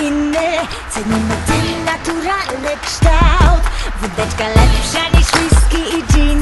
inny. Cenimy ten naturalny kształt. Wódeczka lepsza niż whisky i gin.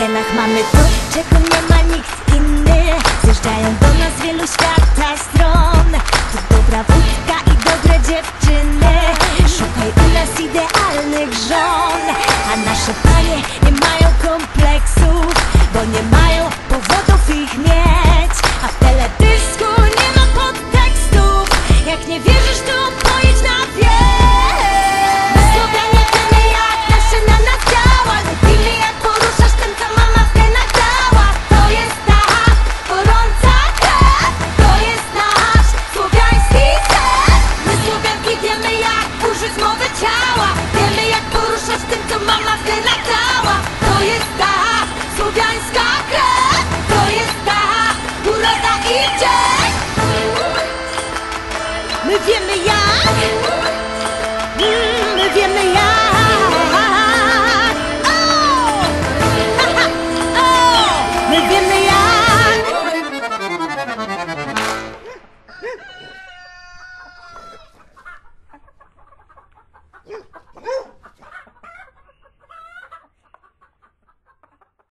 genach mamy to, czego nie ma nikt inny. Zjeżdżają do nas wielu świat,